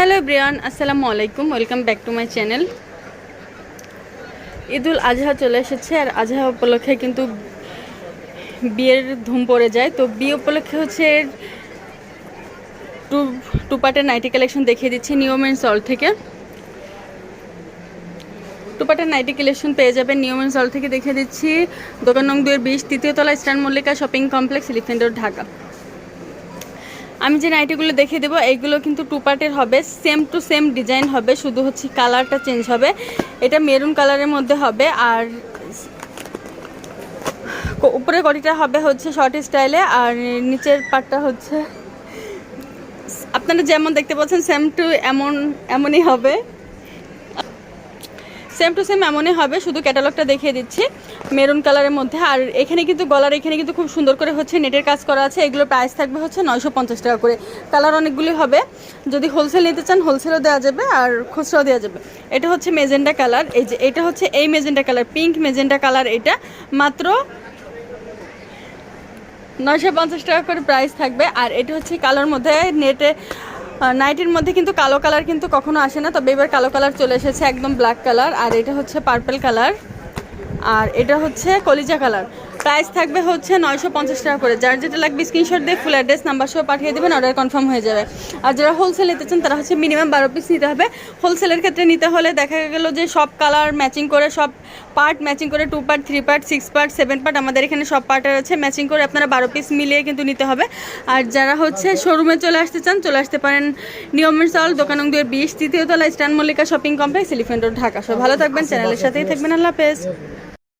Hello Brian আসসালামু আলাইকুম welcome back to my channel Eidul Azha চলে এসেছে আর আজহা উপলক্ষে কিন্তু বিয়ের ধুম পড়ে যায়। তো বিয়ে উপলক্ষে হচ্ছে টু টু পার্টের নাইটি কালেকশন দেখিয়ে দিচ্ছি নিয়মের সল থেকে। টু পার্টের নাইটি কালেকশন পেয়ে যাবেন নিয়মের সল থেকে দেখিয়ে দিচ্ছি। দোকান নং দুয়ের বিশ, তৃতীয় তলা Mallika shopping complex Elephant Dhaka. আমি যে নাইটিগুলো দেখিয়ে দেবো, এইগুলো কিন্তু টু পার্টের হবে সেম টু সেম ডিজাইন হবে, শুধু হচ্ছে কালারটা চেঞ্জ হবে। এটা মেরুন কালারের মধ্যে হবে, আর উপরে কটিটা হবে হচ্ছে শর্ট স্টাইলে আর নিচের পার্টটা হচ্ছে আপনারা যেমন দেখতে পাচ্ছেন সেম টু এমন, এমনই হবে। সেম টু সেম এমনই হবে, শুধু ক্যাটালগটা দেখিয়ে দিচ্ছি। মেরুন কালারের মধ্যে। আর এখানে কিন্তু গলার এখানে কিন্তু খুব সুন্দর করে হচ্ছে নেটের কাজ করা আছে। এগুলোর প্রাইস থাকবে হচ্ছে নয়শো পঞ্চাশ টাকা করে। কালার অনেকগুলি হবে। যদি হোলসেল নিতে চান হোলসেলও দেওয়া যাবে আর খুচরাও দেওয়া যাবে। এটা হচ্ছে মেজেন্ডা কালার এই যে এটা হচ্ছে এই magenta colour pink magenta colour এটা। মাত্র নয়শো পঞ্চাশ টাকা করে প্রাইস থাকবে। আর এটা হচ্ছে কালোর মধ্যে নেটে নাইটের মধ্যে কিন্তু কালো কালার কিন্তু কখনো আসে না। তবে এবার কালো কালার চলে এসেছে একদম ব্ল্যাক কালার আর এটা হচ্ছে পার্পেল কালার আর এটা হচ্ছে কলিজা কালার। প্রাইস থাকবে হচ্ছে নয়শো পঞ্চাশ টাকা করে। যার যেটা লাগবে স্ক্রিনশট দিয়ে ফুল অ্যাড্রেস নাম্বার সহ পাঠিয়ে দেবেন অর্ডার কনফার্ম হয়ে যাবে। আর যারা হোলসেল নিতে চান তারা হচ্ছে মিনিমাম বারো পিস নিতে হবে। হোলসেলের ক্ষেত্রে নিতে হলে দেখা গেল যে সব কালার ম্যাচিং করে সব পার্ট ম্যাচিং করে two part three part six part seven part আমাদের এখানে সব পার্টের আছে ম্যাচিং করে আপনারা বারো পিস মিলিয়ে কিন্তু নিতে হবে। আর যারা হচ্ছে শোরুমে চলে আসতে চান চলে আসতে পারেন নিয়মের চাল দোকান দুয়ের বিশ তৃতীয় তলা stand Mallika shopping complex Elephant Road Dhaka. সব ভালো থাকবেন চ্যানেলের সাথেই থাকবেন। আল্লাহ হাফেজ।